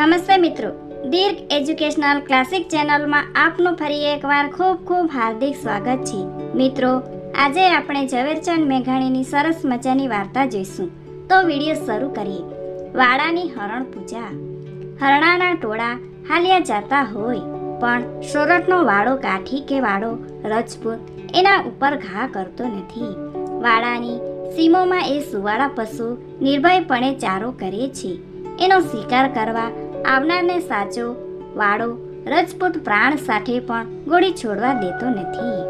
નમસ્તે મિત્રો. દીર્ઘ educational classic ચેનલમાં આપનું ફરી એકવાર ખૂબ ખૂબ હાર્દિક સ્વાગત છે. મિત્રો, આજે આપણે ઝવેરચંદ મેઘાણીની સરસ મજાની વાર્તા જોઈશું. તો વીડિયો શરૂ કરીએ. વાડાની હરણ પૂજા. હરણાના ટોળા હાલ્યા જાતા હોય, પણ સોરઠનો વાડો કાઠી કે વાડો રજપૂત એના ઉપર ઘા કરતો નથી. વાડાની સીમોમાં એ સુવાળા પશુ નિર્ભયપણે ચારો કરે છે. એનો શિકાર કરવા આવનારને સાચો, વાળો, રજપૂત પ્રાણ સાથે પણ ગોળી છોડવા દેતો નથી.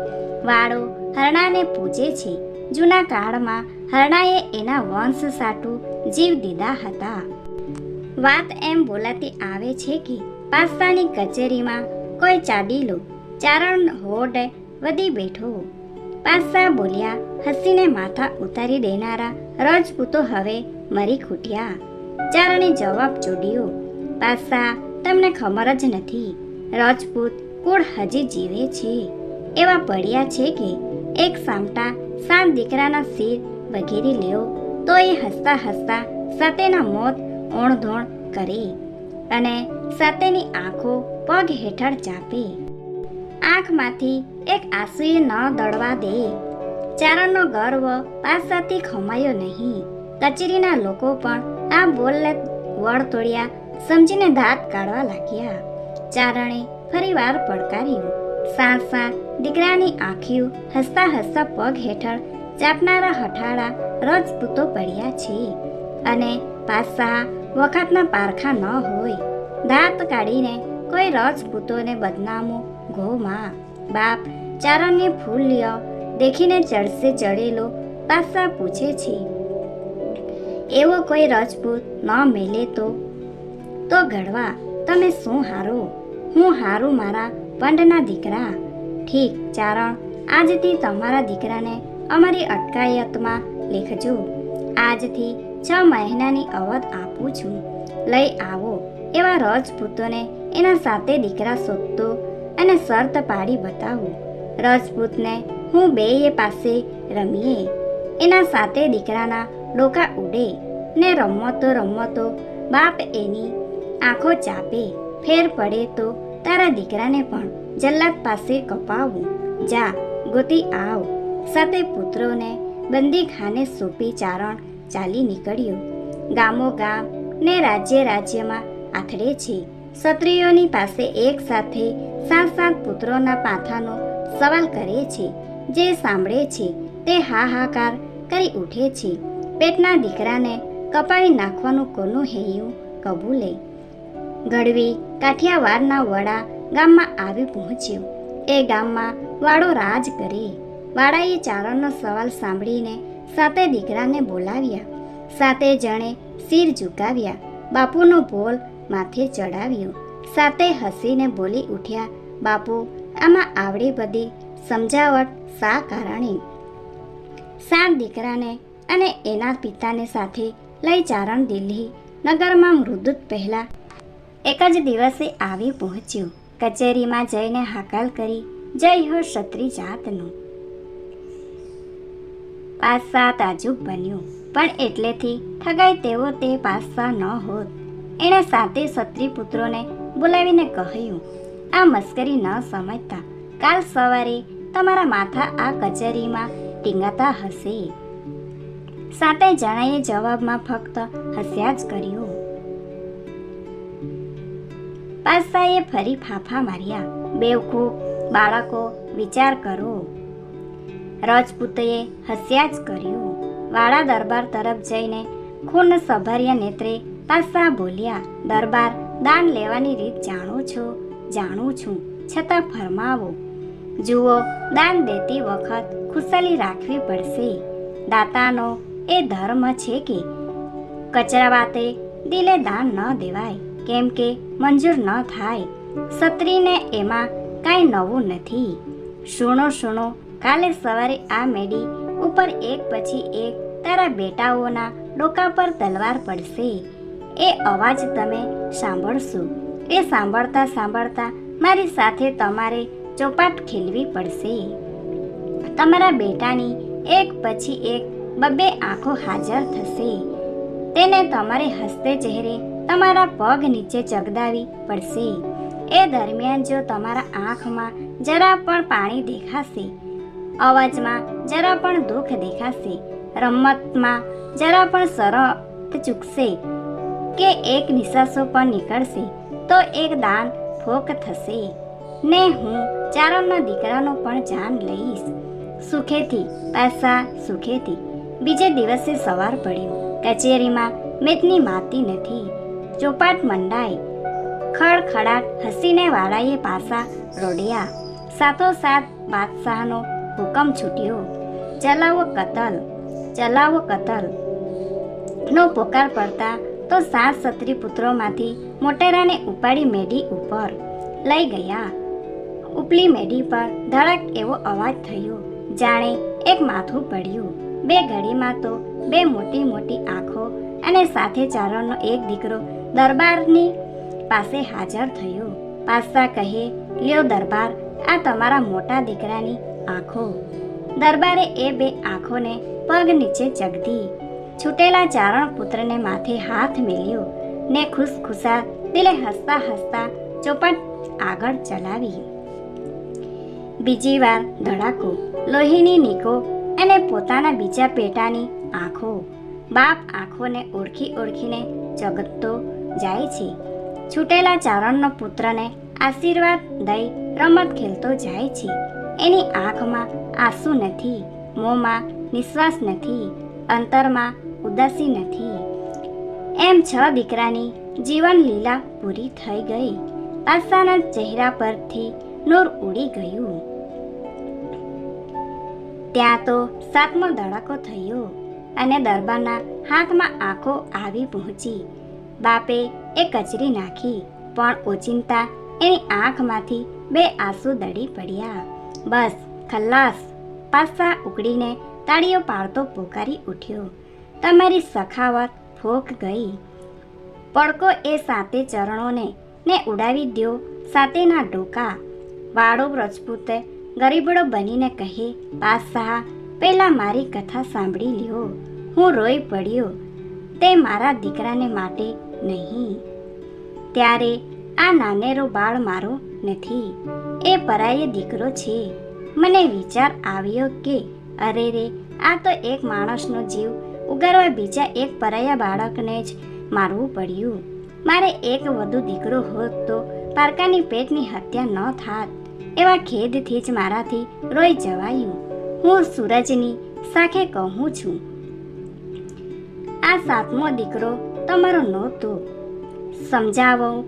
વાળો હરણાને પૂજે છે. જૂના કાળમાં હરણાએ એના વંશ સાટું જીવ દીધા હતા. વાત એમ બોલાતી આવે છે કે પાસ્તાની કચેરીમાં કોઈ ચાડીલો ચારણ હોડ વધી બેઠો. પાસ્તા બોલ્યા, હસીને માથા ઉતારી દેનારા રજપૂતો હવે મરી ખૂટ્યા. ચારણે જવાબ જોડ્યો પાસા તમને ખબર જ નથી. રાજપૂત કુળ હજી જીવે છે. એવા પડ્યા છે કે એક સામટા સાત દીકરાના શિર વગેરે લેવો તો એ હસતા હસતા સતેના મોત ઓણધોણ કરે અને સતેની આંખો પગ હેઠળ ચાપે. આંખમાંથી એક આંસુએ ન દળવા દે. ચારણનો ગર્વ પાસાથી ખમાયો નહીં. કચેરીના લોકો પણ આ બોલને વળ તોડ્યા સમજીને દાંત કાઢવા લાગ્યા. ચારણે ફરીવાર પડકાર્યું. સાત દીકરાની આંખીઓ હસતા હસતા પગ હેઠળ ચાપનારા હઠાળા રજપૂતો પડ્યા છે. અને પાસા વખતના પારખા ન હોય. દાંત કાઢીને કોઈ રજપૂતોને બદનામો ઘોમાં. બાપ ચારણને ફૂલ લ્યો, દેખીને ચડશે ચડેલો પાસા પૂછે છે. એવો કોઈ રજપૂત ન મેલે તો તો ઘડવા તમે શું હારો? હું હારું મારા પંડના દીકરા. ઠીક, ચારણ, આજથી તમારા દીકરાને અમારી અટકાયતમાં લેખજો. આજથી છ મહિનાની અવધ આપું છું. લઈ આવો. એવા રજપૂતોને એના સાથે દીકરા શોધતો અને શરત પાડી બતાવું. રજપૂતને હું બેય પાસે રમીએ. એના સાથે દીકરાના ડોકા ઉડે ને રમતો રમતો બાપ એની આંખો ચાપે, ફેર પડે તો તારા દીકરાને પણ જલ્લાદ પાસે કપાવું. જા, ગોતી આવ. સાથે પુત્રોને બંદીખાને સોંપી ચારણ ચાલી નીકળ્યો. ગામો ગામ ને રાજ્ય રાજ્યમાં આથડે છે. ક્ષત્રિયોની પાસે એક સાથે સાત સાત પુત્રોના પાથાનો સવાલ કરે છે. જે સાંભળે છે તે હાહાકાર કરી ઉઠે છે. પેટના દીકરાને કપાવી નાખવાનું કોનું હૈયું? કબૂલે. ગઢવી કાઠિયાવાડના વડા ગામમાં આવી પહોંચ્યો. એ ગામમાં વાડો રાજ કરે. વાડાએ ચારણનો સવાલ સાંભળીને સાતે દીકરાને બોલાવ્યા. સાતે જણે શિર ઝુકાવ્યા. બાપુનો બોલ માથે ચડાવ્યો. સાતે હસીને બોલી ઉઠ્યા, બાપુ, આમાં આવડી બધી સમજાવટ શા કારણે? સાત દીકરાને અને એના પિતાને સાથે લઈ ચારણ દિલ્હી નગરમાં મૃદુત પહેલા એક જ દિવસે આવી પહોંચ્યો. કચેરીમાં જઈને હાકાલ કરી, જય હો ક્ષત્રિય જાતનું. પાસા તાજુબ બન્યું, પણ એટલેથી ઠગાય તેવો તે પાસા ન હોત. એણે સાતે ક્ષત્રિય પુત્રોને બોલાવીને કહ્યું, આ મસ્કરી ન સમજતા. કાલ સવારે તમારા માથા આ કચેરીમાં ટીંગાતા હશે. સાતે જણાએ જવાબમાં ફક્ત હસ્યા જ કર્યું. પાસાએ ફરી ફાફા માર્યા. બેવકૂફ બાળકો, વિચાર કરો. રજપૂતએ હસ્યા જ કર્યું. વાળા દરબાર તરફ જઈને ખૂન સભર્યા નેત્રે પાસા બોલ્યા, દરબાર, દાન લેવાની રીત જાણો છો? જાણું છું. છતાં ફરમાવો. જુઓ, દાન દેતી વખત ખુશાલી રાખવી પડશે. દાતાનો એ ધર્મ છે કે, કચરા વાતે દિલે દાન ન દેવાય. કેમ કે મંજૂર ન થાય. સત્રીને એમાં કાંઈ નવું નથી. સુણો સુણો કાલે સવારે આ મેડી ઉપર એક પછી એક તારા બેટાઓના ડોકા પર તલવાર પડશે. એ અવાજ તમે સાંભળશો. એ સાંભળતા સાંભળતા મારી સાથે તમારે ચોપાટ ખેલવી પડશે. તમારા બેટાની એક પછી એક બબ્બે આંખો હાજર થશે. તેને તમારે હસતે ચહેરે તમારા પગ નીચે ચગદાવી પડશે. એ દરમિયાન જો તમારા આંખમાં જરા પણ પાણી દેખાશે, અવાજમાં જરા પણ દુઃખ દેખાશે, રમતમાં જરા પણ સરળ ચૂકશે કે એક નિશાસો પણ નીકળશે, તો એક દાન ફોક થશે. ને હું ચારણના દીકરાનો પણ જાન લઈશ. સુખેથી પાસા સુખેથી. બીજે દિવસે સવાર પડ્યો. કચેરીમાં મેદની માતી નથી. ચોપાટ મંડાઈ ખડખડાટ હસીને વાળાએ પાસા રોડ્યા સાથોસાથ બાદશાહનો હુકમ છૂટ્યો. ચલાવો કતલ ચલાવો કતલ. નો પોકાર પડતા તો સાત સત્રી પુત્રોમાંથી મોટેરાને ઉપાડી મેઢી ઉપર લઈ ગયા. ઉપલી મેઢી પર ધડક એવો અવાજ થયો. જાણે એક માથું પડ્યું. બે ઘડીમાં તો બે મોટી મોટી આંખો અને સાથે ચારણનો એક દીકરો દરબારની પાસે હાજર થયો. પાસા કહે, લ્યો દરબાર, આ તમારા મોટા દીકરાની આંખો. દરબારે એ બે આંખોને પગ નીચે ચગધી છૂટેલા ચારણ પુત્રને માથે હાથ મેલ્યો ને ખુશખુશા, દિલે હસતા હસતા ચોપટ આગળ ચલાવી. બીજી વાર ધડાકો, લોહીની નીકો અને પોતાના બીજા પેટાની આંખો. બાપ આંખોને ઓળખી ઓળખીને જગતતો જાય છે. છૂટેલા ચારણનો પુત્રને આશીર્વાદ દઈ રમત ખેલતો જાય છે. એની આંખમાં આંસુ નથી, મોંમાં નિશ્વાસ નથી, અંતરમાં ઉદાસી નથી. એમ છ દીકરાની જીવન લીલા પૂરી થઈ ગઈ. પાસાના ચહેરા પરથી નૂર ઉડી ગયું. ત્યાં તો સાતમો ધડાકો થયો અને દરબારના હાથમાં આંખો આવી પહોંચી. બાપે એ કચરી નાખી, પણ ઓચિંતા એની આંખમાંથી બે આંસુ દડી પડ્યા. બસ ખલ્લાસ પાસા ઉકળીને તાળીઓ પાડતો પોકારી ઉઠ્યો. તમારી સખાવત ફોક ગઈ. પડકો એ સાતે ચરણોને ને ઉડાવી દ્યો સાતેના ડોકા. વાળો રજપૂતે ગરીબડો બનીને કહે પાસા પહેલાં મારી કથા સાંભળી લ્યો. હું રોઈ પડ્યો. તે મારા દીકરાને માટે નહીં. ત્યારે આ નાનેરો બાળ મારો નથી. એ પરાય દીકરો છે. મને વિચાર આવ્યો કે, અરે રે, આ તો એક માણસનો જીવ. ઉગારવા બીજા એક પરાયા બાળકને જ મારવું પડ્યું. મારે એક વધુ દીકરો હોત તો પારકાની પેટની હત્યા ન થાત. એવા ખેદથી જ મારાથી રોઈ જવાયું. હું સૂરજની સાખે કહું છું. આ સાતમો દીકરો તમારો નહોતો સમજાવો.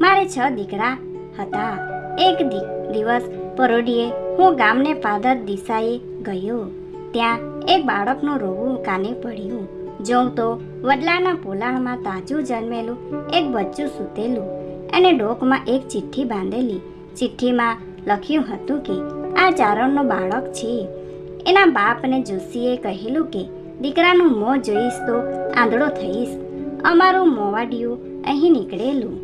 મારે છ દીકરા હતા. એક દિવસ પરોઢીએ હું ગામને પાદર દિશાએ ગયો. ત્યાં એક બાળકનું રોવું કાને પડ્યું. જોઉં તો વડલાના પોલાણમાં તાજું જન્મેલું એક બચ્ચું સૂતેલું અને ડોકમાં એક ચિઠ્ઠી બાંધેલી. ચિઠ્ઠીમાં લખ્યું હતું કે, આ ચારણનો બાળક છે. એના બાપને જોશીએ કહેલું કે, દીકરાનું મોં જોઈશ તો આંધળો થઈશ. અમારું મોવાડિયું અહીં નીકળેલું.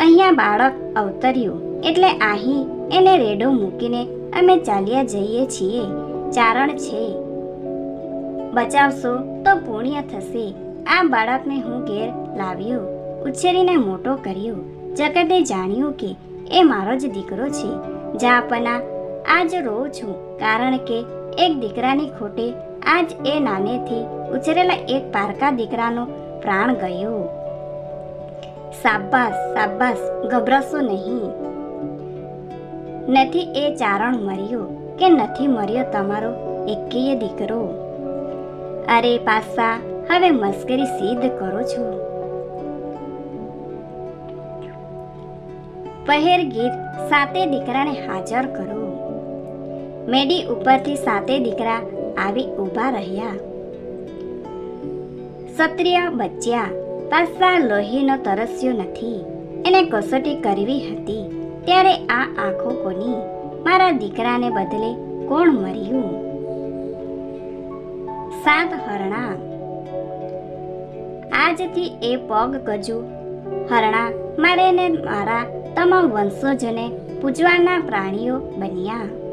અહીંયા બાળક અવતર્યું એટલે અહીં એને રેડો મૂકીને અમે ચાલ્યા જઈએ છીએ. ચારણ છે. બચાવશો તો પુણ્ય થશે. આ બાળકને હું ઘેર લાવ્યો, ઉછેરીને મોટો કર્યો. જગતે જાણ્યું કે એ મારો જ દીકરો છે. જાપના આજ રોઉં છું, કારણ કે એક દીકરાની ખોટે આજ એ નાનેથી ઉછરેલા એક પારકા દીકરાનો પ્રાણ ગયો. સાબાસ સાબાસ, ગભરાશો નહીં. નથી એ ચારણ મર્યો કે નથી મર્યો તમારો એકેય દીકરો? અરે પાસા, હવે મસ્કરી સિદ્ધ કરો છો. પહેર ગીત સાતે દીકરાને હાજર કરો. મેડી ઉપરથી સાતે દીકરા આવી ઊભા રહ્યા. ક્ષત્રિય બચ્યા, પાસા લોહીનો તરસ્યો નથી. એને કસોટી કરવી હતી. ત્યારે આ આંખો કોની? મારા દીકરાને બદલે કોણ મર્યું? સાત હરણા. આજથી એ પગ ગજુ. હરણા મારે મારા તમામ વંશજને પૂજવાના પ્રાણીઓ બન્યા.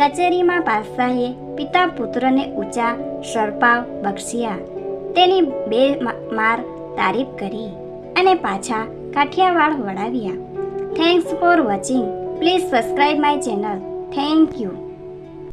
કચેરીમાં પાસાએ પિતા પુત્રને ઊંચા સર્પાવ બક્ષ્યા. તેની બે માર તારીફ કરી અને પાછા Kathiawad વળાવ્યા. Thanks for watching please subscribe my channel thank you